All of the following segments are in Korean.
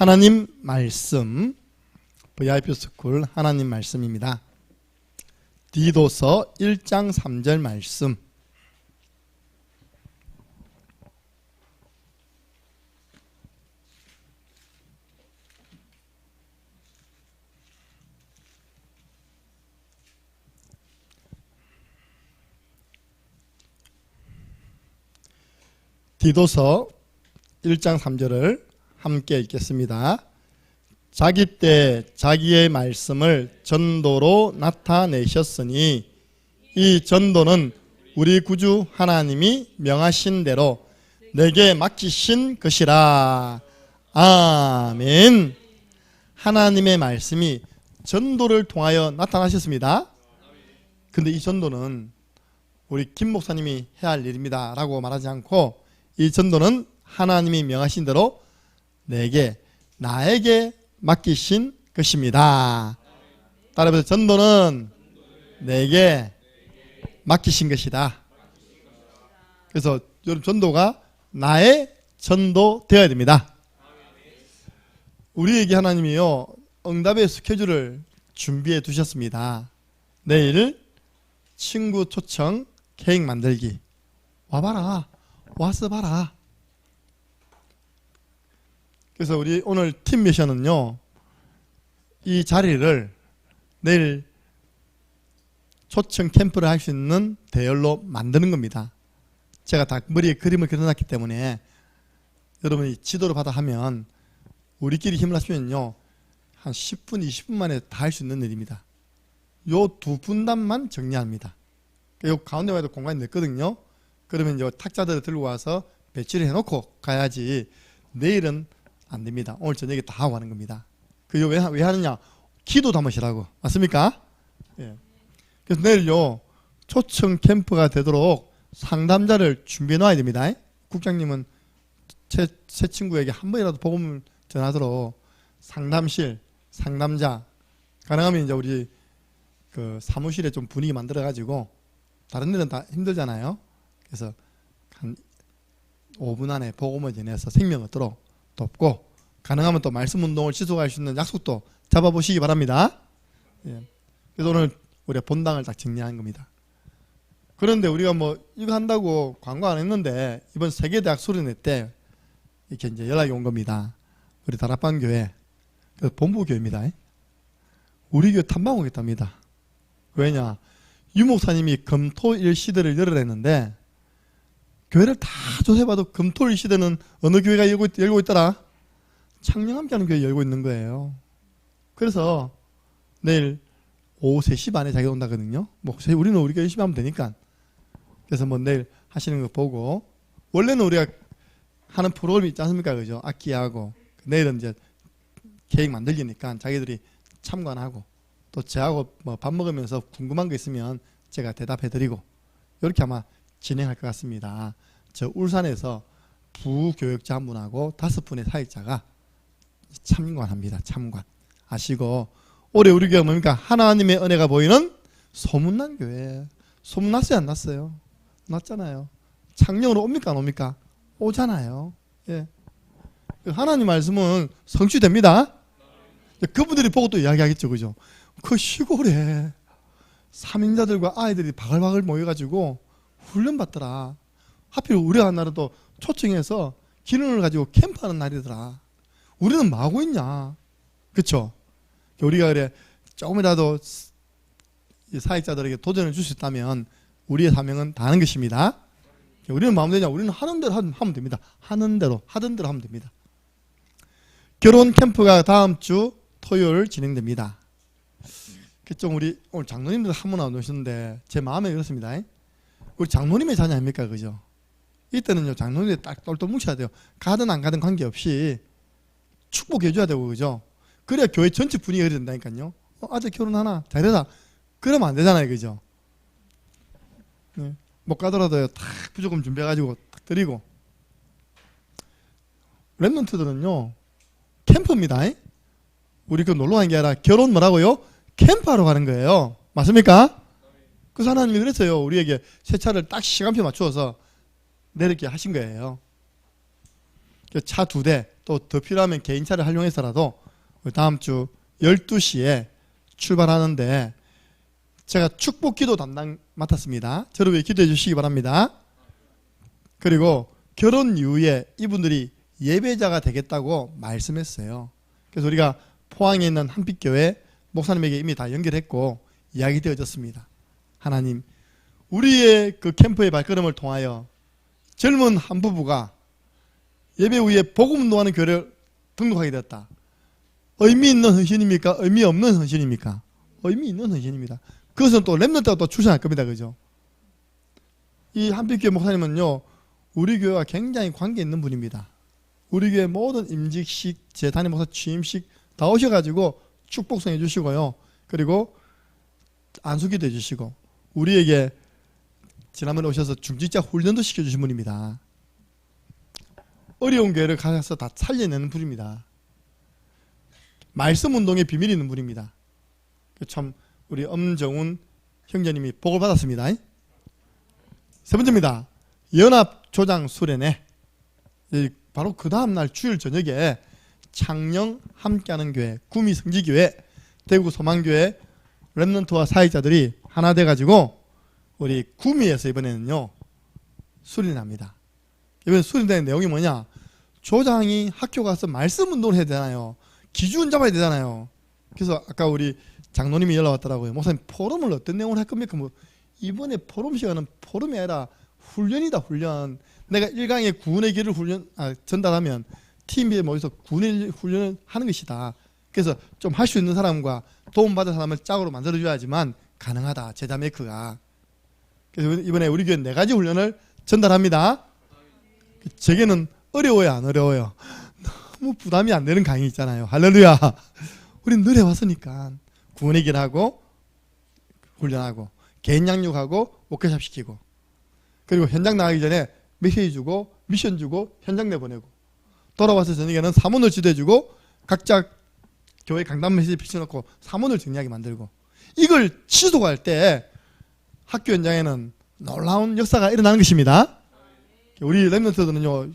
하나님 말씀 VIP 스쿨 하나님 말씀입니다. 디도서 1장 3절 말씀 디도서 1장 3절을 함께 읽겠습니다. 자기 때 자기의 말씀을 전도로 나타내셨으니 이 전도는 우리 구주 하나님이 명하신 대로 내게 맡기신 것이라. 아멘. 하나님의 말씀이 전도를 통하여 나타나셨습니다. 근데 이 전도는 우리 김 목사님이 해야 할 일입니다. 라고 말하지 않고 이 전도는 하나님이 명하신 대로 내게, 나에게 맡기신 것입니다. 따라서 전도는 내게 맡기신 것이다. 그래서 전도가 나의 전도 되어야 됩니다. 우리에게 하나님이요 응답의 스케줄을 준비해 두셨습니다. 내일 친구 초청 케이크 만들기 와봐라 와서 봐라. 그래서 우리 오늘 팀 미션은요 이 자리를 내일 초청 캠프를 할 수 있는 대열로 만드는 겁니다. 제가 다 머리에 그림을 그려놨기 때문에 여러분이 지도를 받아 하면 우리끼리 힘을 합치면요 한 10분, 20분 만에 다 할 수 있는 일입니다. 요 두 분단만 정리합니다. 요 가운데 와도 공간이 넓거든요. 그러면 이제 탁자들을 들고 와서 배치를 해놓고 가야지 내일은 안 됩니다. 오늘 저녁에 다 하고 가는 겁니다. 그게 왜, 왜 하느냐? 기도 담으시라고. 맞습니까? 예. 그래서 내일요, 초청 캠프가 되도록 상담자를 준비해 놔야 됩니다. 국장님은 제, 제 친구에게 한 번이라도 복음을 전하도록 상담실, 상담자, 가능하면 이제 우리 그 사무실에 좀 분위기 만들어가지고 다른 데는 다 힘들잖아요. 그래서 한 5분 안에 복음을 전해서 생명 얻도록 돕고 가능하면 또 말씀 운동을 지속할 수 있는 약속도 잡아보시기 바랍니다. 예. 그래서 오늘 우리가 본당을 딱 정리한 겁니다. 그런데 우리가 뭐 이거 한다고 광고 안 했는데 이번 세계대학 수련회 때 이렇게 이제 연락이 온 겁니다. 우리 다락방 교회 그 본부 교회입니다. 우리 교회 탐방 오겠답니다. 왜냐 유 목사님이 금토일 시대를 열으랬는데 교회를 다 조사해봐도 금토일 시대는 어느 교회가 열고, 있, 열고 있더라? 창녕 함께하는 교회 열고 있는 거예요. 그래서 내일 오후 3시 반에 자기가 온다거든요. 뭐 우리는 우리가 열심히 하면 되니까. 그래서 뭐 내일 하시는 거 보고 원래는 우리가 하는 프로그램이 있지 않습니까? 그죠? 악기하고 내일은 이제 계획 만들기니까 자기들이 참관하고 또 저하고 뭐 밥 먹으면서 궁금한 거 있으면 제가 대답해 드리고 이렇게 아마 진행할 것 같습니다. 저 울산에서 부교역자 한 분하고 다섯 분의 사역자가 참관합니다. 참관. 아시고 올해 우리 교회 뭡니까? 하나님의 은혜가 보이는 소문난 교회. 소문났어요? 안 났어요? 났잖아요. 창녕으로 옵니까? 안 옵니까? 오잖아요. 예. 하나님 말씀은 성취됩니다. 그분들이 보고 또 이야기하겠죠. 그죠? 그 시골에 삼인자들과 아이들이 바글바글 모여가지고 훈련 받더라. 하필 날은 또 초청해서 기능을 가지고 캠프하는 날이더라. 우리는 뭐 하고 있냐? 그쵸? 우리가 그래 조금이라도 사역자들에게 도전을 줄 수 있다면 우리의 사명은 다하는 것입니다. 우리는 마음 되냐? 우리는 하는 대로 하면 됩니다. 하는 대로 하던 대로 하면 됩니다. 결혼 캠프가 다음 주 토요일 진행됩니다. 좀 우리 오늘 장로님들 한 분 안 오셨는데 제 마음에 그렇습니다. 우리 장로님의 자녀 아닙니까? 그죠? 이때는요, 장로님들 딱 똘똘 뭉쳐야 돼요. 가든 안 가든 관계없이 축복해줘야 되고, 그죠? 그래야 교회 전체 분위기가 된다니까요. 어, 아재 결혼하나? 잘해라. 그러면 안 되잖아요, 그죠? 네. 못 가더라도 딱 부조금 준비해가지고 딱 드리고. 랩런트들은요, 캠프입니다. 우리 그 놀러 가는 게 아니라 결혼 뭐라고요? 캠프하러 가는 거예요. 맞습니까? 그 하나님이 그랬어요. 우리에게 세차를 딱 시간표 맞추어서 내리게 하신 거예요. 차 두 대, 또 더 필요하면 개인차를 활용해서라도 다음 주 12시에 출발하는데 제가 축복 기도 담당 맡았습니다. 저를 위해 기도해 주시기 바랍니다. 그리고 결혼 이후에 이분들이 예배자가 되겠다고 말씀했어요. 그래서 우리가 포항에 있는 한빛교회 목사님에게 이미 다 연결했고 이야기 되어졌습니다. 하나님, 우리의 그 캠프의 발걸음을 통하여 젊은 한 부부가 예배 후에 복음 운동하는 교회를 등록하게 되었다. 의미 있는 헌신입니까? 의미 없는 헌신입니까? 의미 있는 헌신입니다. 그것은 또 랩런트가 또 출신할 겁니다. 그죠? 이 한빛교회 목사님은요, 우리 교회와 굉장히 관계 있는 분입니다. 우리 교회 모든 임직식, 재단의 목사 취임식 다 오셔가지고 축복성 해 주시고요. 그리고 안수기도 해주시고, 우리에게 지난번에 오셔서 중직자 훈련도 시켜주신 분입니다. 어려운 교회를 가서 다 살려내는 분입니다. 말씀 운동의 비밀이 있는 분입니다. 참 우리 엄정훈 형제님이 복을 받았습니다. 세 번째입니다. 연합 조장 수련회. 바로 그 다음날 주일 저녁에 창녕 함께하는 교회, 구미 성지교회, 대구 소망교회 랩런트와 사역자들이 하나 돼가지고 우리 구미에서 이번에는요 수련합니다. 이번 수련된 내용이 뭐냐? 조장이 학교 가서 말씀 운동을 해야 되잖아요. 기준 잡아야 되잖아요. 그래서 아까 우리 장로님이 연락 왔더라고요. 목사님 포럼을 어떤 내용을 할 겁니까? 뭐 이번에 포럼 시간은 포럼이 아니라 훈련이다 훈련. 내가 일강의 구원의 길을 훈련 아, 전달하면 팀에 모여서 구원의 훈련을 하는 것이다. 그래서 좀 할 수 있는 사람과 도움받은 사람을 짝으로 만들어줘야 지만 가능하다. 제자 메이크가. 그래서 이번에 우리 교회 네 가지 훈련을 전달합니다. 제게는 어려워요, 안 어려워요? 너무 부담이 안 되는 강의 있잖아요. 할렐루야. 우린 늘 해왔으니까. 구원의 길하고, 훈련하고, 개인 양육하고, 워크샵 시키고, 그리고 현장 나가기 전에 메시지 주고, 미션 주고, 현장 내보내고, 돌아와서 저녁에는 사문을 지도해주고, 각자 교회 강단 메시지 비춰놓고 사문을 정리하게 만들고, 이걸 지속할 때 학교 현장에는 놀라운 역사가 일어나는 것입니다. 우리 랩런트들은요,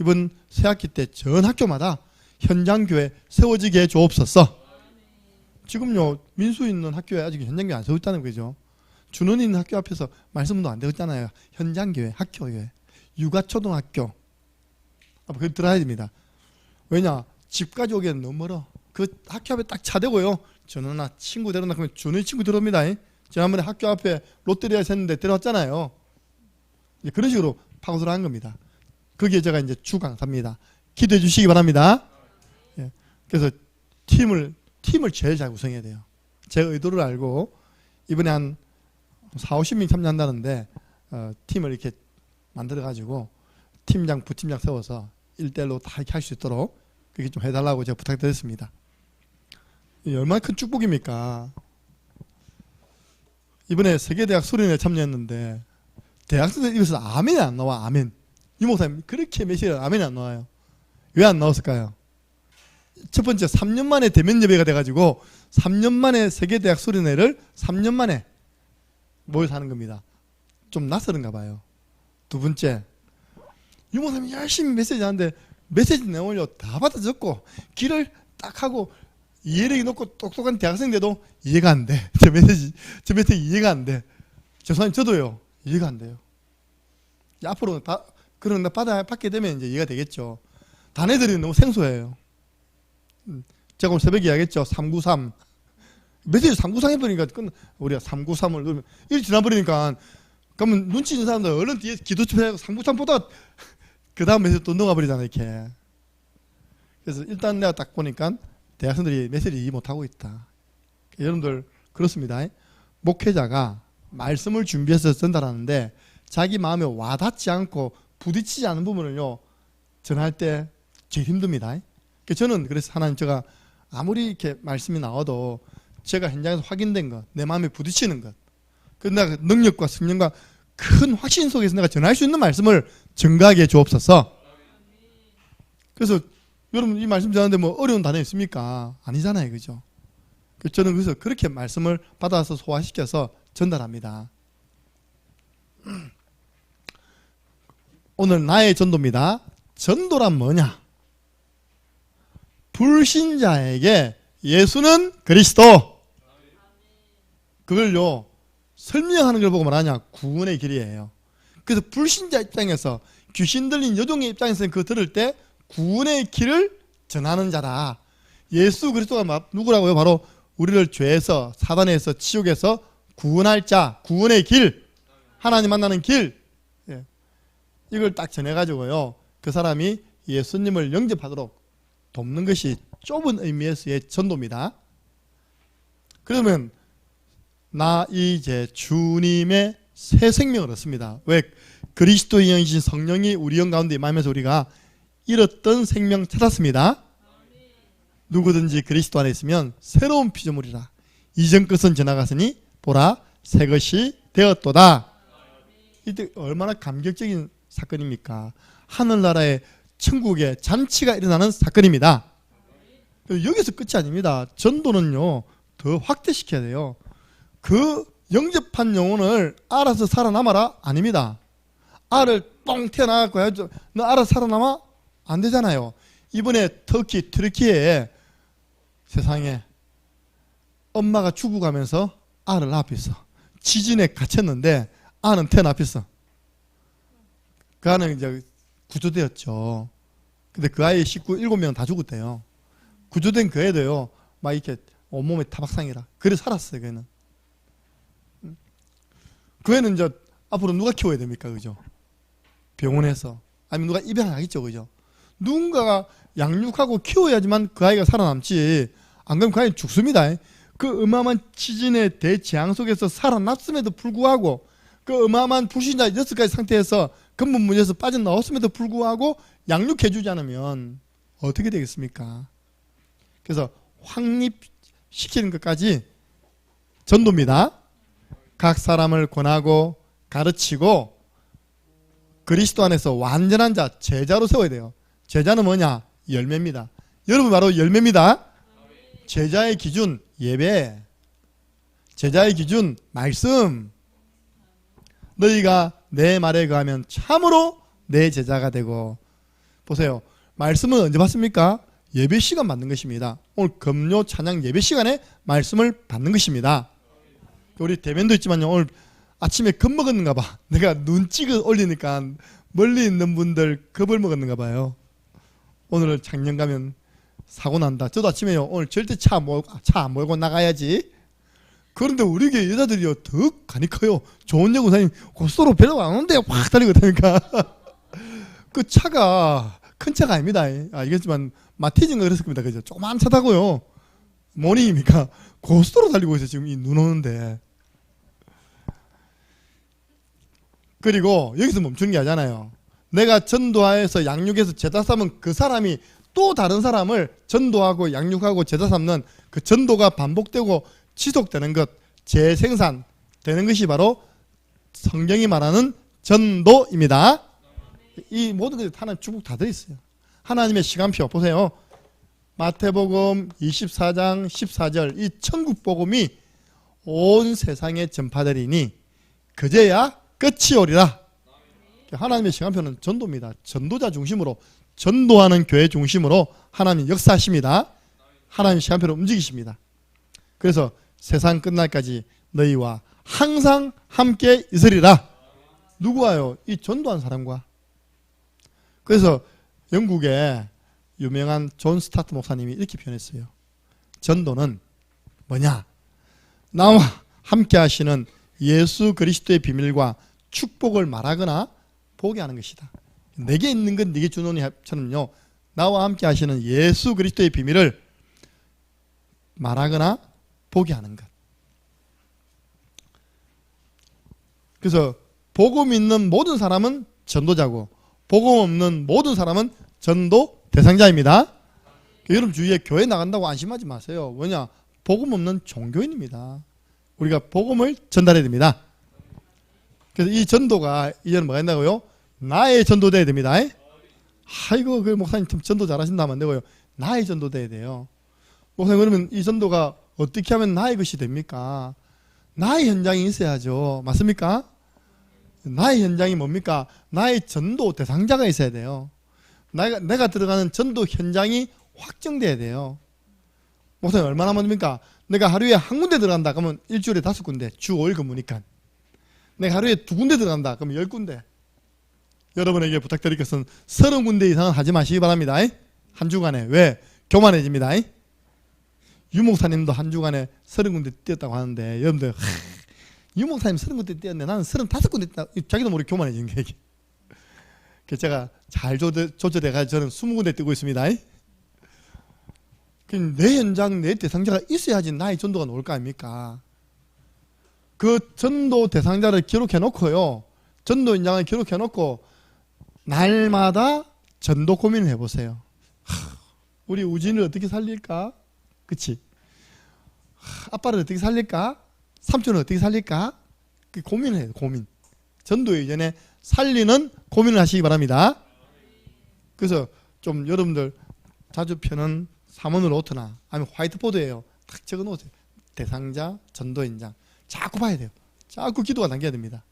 이번 새학기 때 전 학교마다 현장교회 세워지게 해 주옵소서. 지금요, 민수 있는 학교에 아직 현장교회 안 세웠다는 거죠. 준원 있는 학교 앞에서 말씀도 안 되었잖아요. 현장교회, 학교교회, 육아초등학교. 아, 그 들어야 됩니다. 왜냐? 집까지 오기엔 너무 멀어. 그 학교 앞에 딱 차대고요. 전원아 친구 데려나 그러면 준원이 친구 들어옵니다. 지난번에 학교 앞에 롯데리아에서 했는데 데려왔잖아요. 그런 식으로 파고들어 한 겁니다. 거기에 제가 이제 주강사입니다. 기도해 주시기 바랍니다. 예. 그래서 팀을 팀을 제일 잘 구성해야 돼요. 제 의도를 알고 이번에 한 4, 50명 참여한다는데 어, 팀을 이렇게 만들어 가지고 팀장, 부팀장 세워서 일대일로 다 이렇게 할 수 있도록 그렇게 좀 해달라고 제가 부탁드렸습니다. 이 얼마나 큰 축복입니까? 이번에 세계대학 수련회 참여했는데 대학생들 입에서 아멘이 안 나와 아멘 이 목사님 그렇게 메시지를 아멘이 안 나와요 왜 안 나왔을까요? 첫 번째 3년 만에 대면 예배가 돼가지고 3년 만에 세계대학 수련회를 3년 만에 모여서 하는 겁니다 좀 낯설은가 봐요 두 번째 유 목사님 열심히 메시지 하는데 메시지 내용을요 다 받아 적고 길을 딱 하고 이해력이 높고 똑똑한 대학생인데도 이해가 안 돼. 제 메시지, 제 메시지 이해가 안 돼. 죄송합니다. 저도요. 이해가 안 돼요. 앞으로 다, 그런 거 받아, 받게 되면 이제 이해가 되겠죠. 단 애들이 너무 생소해요. 음, 제가 오늘 새벽에 이야기했죠. 393. 메시지 393 해버리니까, 우리가 393을 누르면, 일 지나버리니까, 그러면 눈치 있는 사람들 얼른 뒤에 기도 좀 해고 393 보다, 그 다음 메시지 또 녹아버리잖아, 이렇게. 그래서 일단 내가 딱 보니까, 대학생들이 메시지 이해 못하고 있다. 여러분들 그렇습니다. 목회자가 말씀을 준비해서 전달하는데 자기 마음에 와닿지 않고 부딪히지 않은 부분을요 전할 때 제일 힘듭니다. 저는 그래서 하나님 제가 아무리 이렇게 말씀이 나와도 제가 현장에서 확인된 것, 내 마음에 부딪히는 것, 그 내가 능력과 승령과 큰 확신 속에서 내가 전할 수 있는 말씀을 증가하게 주옵소서. 그래서 여러분 이 말씀 전하는데 뭐 어려운 단어 있습니까? 아니잖아요. 그죠? 저는 그래서 그렇게 말씀을 받아서 소화시켜서 전달합니다. 오늘 나의 전도입니다. 전도란 뭐냐? 불신자에게 예수는 그리스도. 그걸요 설명하는 걸 보고 말하냐 구원의 길이에요. 그래서 불신자 입장에서 귀신 들린 여종의 입장에서는 그거 들을 때 구원의 길을 전하는 자다. 예수 그리스도가 마- 누구라고요? 바로 우리를 죄에서 사단에서 지옥에서 구원할 자, 구원의 길, 하나님 만나는 길. 예. 이걸 딱 전해가지고요. 그 사람이 예수님을 영접하도록 돕는 것이 좁은 의미에서의 전도입니다. 그러면 나 이제 주님의 새 생명을 얻습니다. 왜 그리스도의 영이신 성령이 우리 영 가운데 임하면서 우리가 잃었던 생명 찾았습니다. 누구든지 그리스도 안에 있으면 새로운 피조물이라. 이전 것은 지나갔으니 보라 새 것이 되었도다. 이때 얼마나 감격적인 사건입니까? 하늘나라의 천국의 잔치가 일어나는 사건입니다. 여기서 끝이 아닙니다. 전도는요 더 확대시켜야 돼요. 그 영접한 영혼을 알아서 살아남아라 아닙니다. 알을 뻥. 저- 너 알아서 살아남아? 안 되잖아요. 이번에 터키, 트르키에 세상에 엄마가 죽어가면서 알을 낳았어. 지진에 갇혔는데 알은 태어났어. 그 아는 이제 구조되었죠. 근데 그 아이 식구 7명 다 죽었대요. 구조된 그 애도요, 막 이렇게 온몸에 타박상이라. 그래 살았어요, 그 애는. 그 애는 이제 앞으로 누가 키워야 됩니까, 그죠? 병원에서. 아니면 누가 입양하겠죠, 그죠? 누군가가 양육하고 키워야지만 그 아이가 살아남지. 안 그러면 그 아이는 죽습니다. 그 어마어마한 지진의 대재앙 속에서 살아났음에도 불구하고 그 어마어마한 불신자 여섯 가지 상태에서 근본 문제에서 빠져나왔음에도 불구하고 양육해주지 않으면 어떻게 되겠습니까? 그래서 확립시키는 것까지 전도입니다. 각 사람을 권하고 가르치고 그리스도 안에서 완전한 자 제자로 세워야 돼요. 제자는 뭐냐? 열매입니다. 여러분 바로 열매입니다. 제자의 기준 예배. 제자의 기준 말씀. 너희가 내 말에 거하면 참으로 내 제자가 되고 보세요. 말씀은 언제 받습니까? 예배 시간 받는 것입니다. 오늘 금요 찬양 예배 시간에 말씀을 받는 것입니다. 우리 대면도 있지만요. 오늘 아침에 겁 먹었는가 봐. 내가 눈 찍어 올리니까 멀리 있는 분들 겁을 먹었는가 봐요. 오늘 작년 가면 사고 난다. 저도 아침에요. 오늘 절대 차 몰고 차안 몰고 나가야지. 그런데 우리 교회 여자들이요 더 커요. 좋은 여고사님 고속도로 배로 안 오는데 확 달리고 다니까 그 차가 큰 차가 아닙니다. 알겠지만 마티즈인가 그랬을 겁니다. 그죠? 조그만 차 타고요. 모닝입니까? 고속도로 달리고 있어요. 지금 이 눈 오는데. 그리고 여기서 멈추는 게 아니잖아요. 내가 전도하에서 양육해서 제자 삼은 그 사람이 또 다른 사람을 전도하고 양육하고 제자 삼는 그 전도가 반복되고 지속되는 것, 재생산 되는 것이 바로 성경이 말하는 전도입니다. 이 모든 것이 하나님 축복 다 들어있어요. 하나님의 시간표 보세요. 마태복음 24장 14절 이 천국 복음이 온 세상에 전파되리니 그제야 끝이 오리라. 하나님의 시간표는 전도입니다. 전도자 중심으로 전도하는 교회 중심으로 하나님 역사하십니다. 하나님 시간표를 움직이십니다. 그래서 세상 끝날까지 너희와 항상 함께 있으리라. 누구와요? 이 전도한 사람과. 그래서 영국의 유명한 존 스타트 목사님이 이렇게 표현했어요. 전도는 뭐냐? 나와 함께 하시는 예수 그리스도의 비밀과 축복을 말하거나 보게 하는 것이다. 내게 있는 건 네게 주노니 처럼요. 나와 함께 하시는 예수 그리스도의 비밀을 말하거나 보게 하는 것. 그래서 복음 있는 모든 사람은 전도자고 복음 없는 모든 사람은 전도 대상자입니다. 여러분 주위에 교회 나간다고 안심하지 마세요. 뭐냐? 복음 없는 종교인입니다. 우리가 복음을 전달해야 됩니다. 그래서 이 전도가 이제는 뭐가 있다고요? 나의 전도돼야 됩니다. 아이고 그 목사님 참 전도 잘하신다면 안 되고요. 나의 전도돼야 돼요. 목사님 그러면 이 전도가 어떻게 하면 나의 것이 됩니까? 나의 현장이 있어야죠. 맞습니까? 나의 현장이 뭡니까? 나의 전도 대상자가 있어야 돼요. 내가, 내가 들어가는 전도 현장이 확정돼야 돼요. 목사님 얼마나 많습니까? 내가 하루에 한 군데 들어간다 그러면 일주일에 다섯 군데 주 5일 근무니까 내가 하루에 두 군데 들어간다 그러면 열 군데 여러분에게 부탁드릴 것은 서른 군데 이상은 하지 마시기 바랍니다. 한 주간에 왜? 교만해집니다. 유목사님도 한 주간에 서른 군데 뛰었다고 하는데 여러분들 하, 유목사님 서른 군데 뛰었는데 나는 서른 다섯 군데 뛰었다. 자기도 모르게 교만해지는 게 이게. 그래서 제가 잘 조절, 조절해가지고 저는 스무 군데 뛰고 있습니다. 그내 현장, 내 대상자가 있어야지 나의 전도가 나올 거 아닙니까? 그 전도 대상자를 기록해 놓고요. 전도 현장을 기록해 놓고 날마다 전도 고민을 해보세요. 하, 우리 우진을 어떻게 살릴까? 그치? 하, 아빠를 어떻게 살릴까? 삼촌을 어떻게 살릴까? 그 고민을 해요, 고민. 전도 이전에 살리는 고민을 하시기 바랍니다. 그래서 좀 여러분들 자주 펴는 사문을 노트나 아니면 화이트보드에요. 딱 적어 놓으세요. 대상자, 전도 현장. 자꾸 봐야 돼요. 자꾸 기도가 당겨야 됩니다.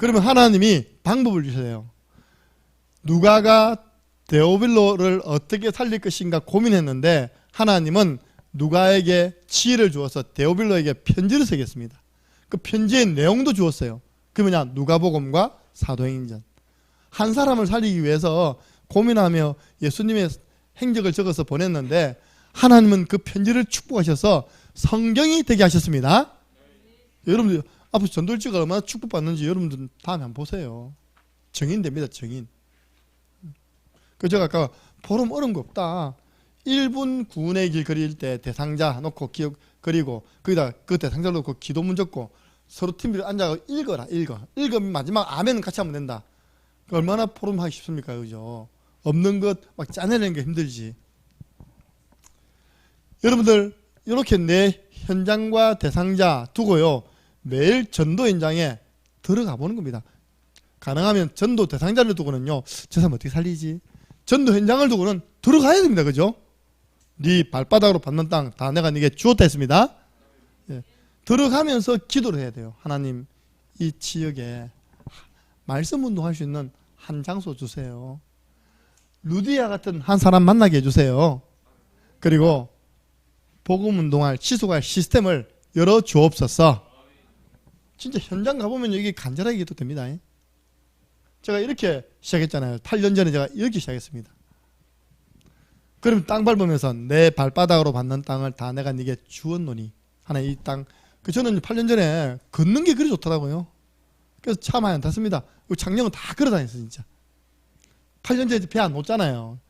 그러면 하나님이 방법을 주세요. 누가가 데오빌로를 어떻게 살릴 것인가 고민했는데 하나님은 누가에게 지혜를 주어서 데오빌로에게 편지를 쓰겠습니다. 그 편지의 내용도 주었어요. 그 뭐냐 누가복음과 사도행전. 한 사람을 살리기 위해서 고민하며 예수님의 행적을 적어서 보냈는데 하나님은 그 편지를 축복하셔서 성경이 되게 하셨습니다. 여러분들 앞으로 전돌지가 얼마나 축복받는지 여러분들 다음에 한번 보세요. 정인 됩니다. 정인. 그 제가 아까 보름 어려운 거 없다. 1분 구운의 길 그릴 때 대상자 놓고 기억 그리고 거기다 그 대상자 놓고 기도문 적고 서로 팀비를 앉아 읽어라 읽어 읽으면 마지막 아멘은 같이 하면 된다. 그 얼마나 포럼하기 쉽습니까, 그죠? 없는 것 막 짜내는 게 힘들지. 여러분들 이렇게 내 현장과 대상자 두고요 매일 전도 현장에 들어가 보는 겁니다. 가능하면 전도 대상자를 두고는요 저 사람 어떻게 살리지? 전도 현장을 두고는 들어가야 됩니다, 그죠? 네 발바닥으로 받는 땅 다 내가 네게 주었다 했습니다. 예. 들어가면서 기도를 해야 돼요. 하나님 이 지역에 말씀 운동할 수 있는 한 장소 주세요. 루디아 같은 한 사람 만나게 해주세요. 그리고 복음 운동할 취소할 시스템을 열어 주옵소서. 진짜 현장 가보면 여기 간절하게 기도 됩니다. 제가 이렇게 시작했잖아요. 8년 전에 제가 이렇게 시작했습니다. 그럼 땅 밟으면서 내 발바닥으로 받는 땅을 다 내가 네게 주었노니 하나 이 땅. 그 저는 8년 전에 걷는 게 그리 좋더라고요. 그래서 차 많이 안 탔습니다. 작년은 다 걸어 다녔어요, 진짜. 8년 전에 배 안 놓잖아요.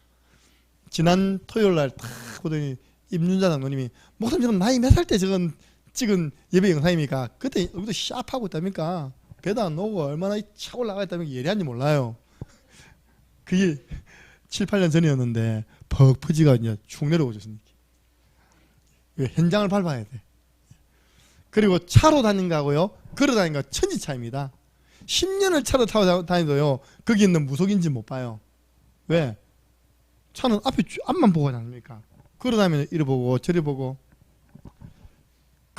지난 토요일 날딱 보더니 임윤자 장로님이 목사님 저는 나이 몇 살 때 저건 찍은 예배 영상입니까? 그때 여기도 샤프하고 있답니까? 배도 안 놓고 얼마나 차 올라가 있다면 예리한지 몰라요. 그게 7, 8년 전이었는데 퍽 퍼지가 이제 축 내려오죠. 현장을 밟아야 돼. 그리고 차로 다닌 거하고요. 걸어 다닌 거 천지 차입니다. 10년을 차로 타고 다니도요. 거기 있는 무속인지 못 봐요. 왜? 차는 앞에 앞만 보고 다닙니까? 걸어 다니면 이리 보고 저리 보고.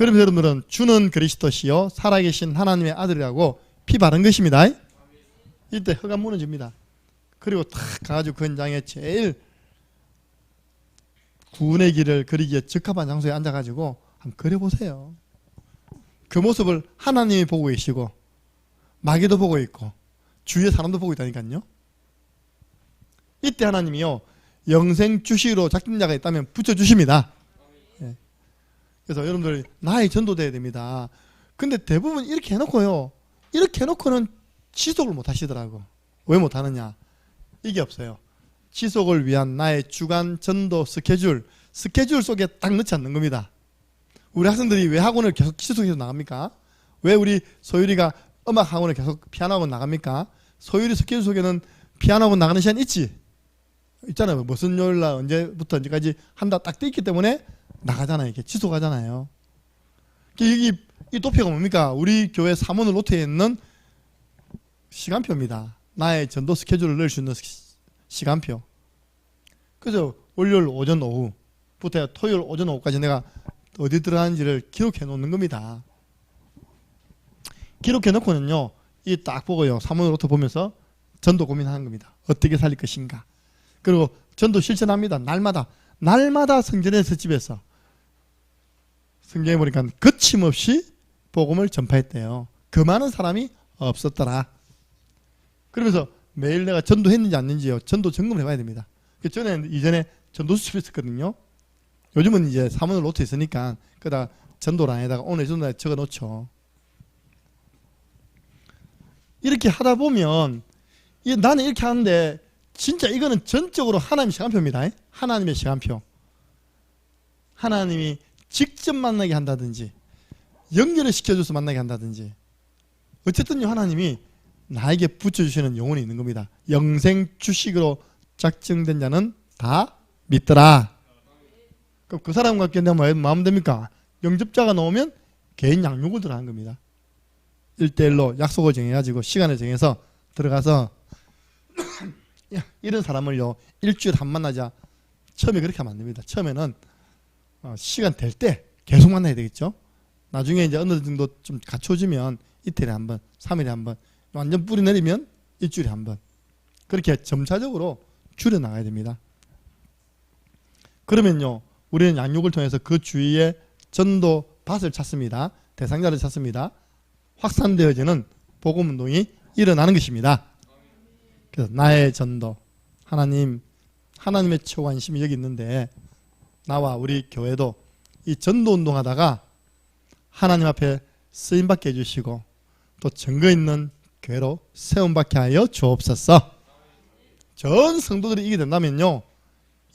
그럼 여러분들은 주는 그리스도시요 살아계신 하나님의 아들이라고 피 바른 것입니다. 이때 허가 무너집니다. 그리고 탁 가가지고 그 현장에 제일 구원의 길을 그리기에 적합한 장소에 앉아가지고 한번 그려보세요. 그 모습을 하나님이 보고 계시고 마귀도 보고 있고 주위의 사람도 보고 있다니까요. 이때 하나님이요 영생 주시로 작정자가 있다면 붙여주십니다. 예. 그래서 여러분들 나의 전도돼야 됩니다. 근데 대부분 이렇게 해놓고요. 이렇게 해놓고는 지속을 못 하시더라고. 왜 못 하느냐? 이게 없어요. 지속을 위한 나의 주간 전도 스케줄, 스케줄 속에 딱 넣지 않는 겁니다. 우리 학생들이 왜 학원을 계속 지속해서 나갑니까? 왜 우리 소율이가 음악 학원을 계속 피아노 학원 나갑니까? 소율이 스케줄 속에는 피아노 학원 나가는 시간 있지? 있잖아요. 무슨 요일 날 언제부터 언제까지 한다 딱 돼 있기 때문에 나가잖아요. 이게 지속하잖아요. 여기 이 도표가 뭡니까? 우리 교회 사문을 노트에 있는 시간표입니다. 나의 전도 스케줄을 넣을 수 있는 시간표. 그래서 월요일 오전 오후부터 토요일 오전 오후까지 내가 어디 들어가는지를 기록해 놓는 겁니다. 기록해 놓고는요, 이 딱 보고요, 사문으로부터 보면서 전도 고민하는 겁니다. 어떻게 살릴 것인가. 그리고 전도 실천합니다. 날마다 날마다 성전에서 집에서 성경에 보니까 거침없이 복음을 전파했대요. 그 많은 사람이 없었더라. 그러면서 매일 내가 전도했는지 안 했는지요. 전도 점검을 해봐야 됩니다. 그 전에 이전에 전도 수첩 했었거든요. 요즘은 이제 사문을 노트 있으니까 그다 전도란에다가 오늘 전도에 적어 놓죠. 이렇게 하다 보면 이 나는 이렇게 하는데 진짜 이거는 전적으로 하나님의 시간표입니다. 하나님의 시간표. 하나님이 직접 만나게 한다든지 연결을 시켜줘서 만나게 한다든지 어쨌든요 하나님이 나에게 붙여주시는 영혼이 있는 겁니다. 영생 주식으로 작정된 자는 다 믿더라. 그럼 그 사람과 뭐 마음 됩니까? 영접자가 나오면 개인 양육을 들어가는 겁니다. 1대1로 약속을 정해가지고 시간을 정해서 들어가서 야, 이런 사람을요 일주일에 한번 만나자 처음에 그렇게 하면 안 됩니다. 처음에는 어, 시간 될 때 계속 만나야 되겠죠. 나중에 이제 어느 정도 좀 갖춰지면 이틀에 한 번, 3일에 한 번, 완전 뿌리 내리면 일주일에 한 번. 그렇게 점차적으로 줄여 나가야 됩니다. 그러면요, 우리는 양육을 통해서 그 주위에 전도 밭을 찾습니다. 대상자를 찾습니다. 확산되어지는 복음 운동이 일어나는 것입니다. 그래서 나의 전도, 하나님, 하나님의 최고 관심이 여기 있는데 나와 우리 교회도 이 전도 운동하다가 하나님 앞에 쓰임 받게 해주시고 또 증거 있는 교회로 세움 받게 하여 주옵소서. 전 성도들이 이게 된다면요,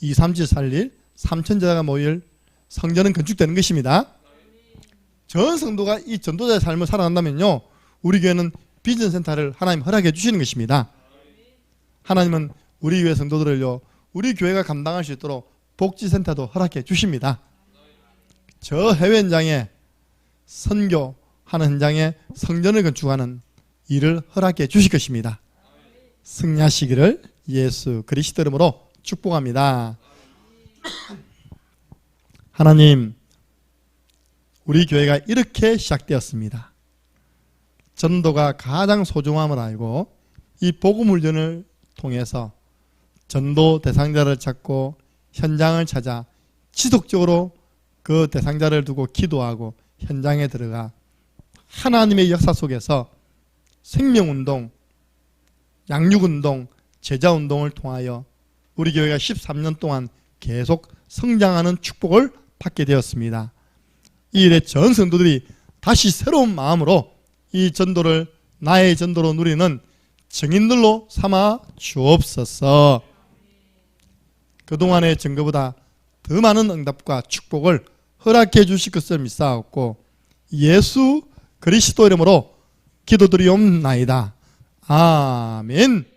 2, 3주 살릴 3천 제자가 모일 성전은 건축되는 것입니다. 전 성도가 이 전도자의 삶을 살아간다면요, 우리 교회는 비전 센터를 하나님 허락해 주시는 것입니다. 하나님은 우리 교회 성도들을요, 우리 교회가 감당할 수 있도록 복지센터도 허락해 주십니다. 저 해외 현장에 선교하는 현장에 성전을 건축하는 일을 허락해 주실 것입니다. 승리하시기를 예수 그리스도 이름으로 축복합니다. 하나님, 우리 교회가 이렇게 시작되었습니다. 전도가 가장 소중함을 알고 이 복음 훈련을 통해서 전도 대상자를 찾고 현장을 찾아 지속적으로 그 대상자를 두고 기도하고 현장에 들어가 하나님의 역사 속에서 생명운동, 양육운동, 제자운동을 통하여 우리 교회가 13년 동안 계속 성장하는 축복을 받게 되었습니다. 이 일에 전 성도들이 다시 새로운 마음으로 이 전도를 나의 전도로 누리는 증인들로 삼아 주옵소서. 그동안의 증거보다 더 많은 응답과 축복을 허락해 주실 것을 믿사옵고 예수 그리스도 이름으로 기도드리옵나이다. 아멘.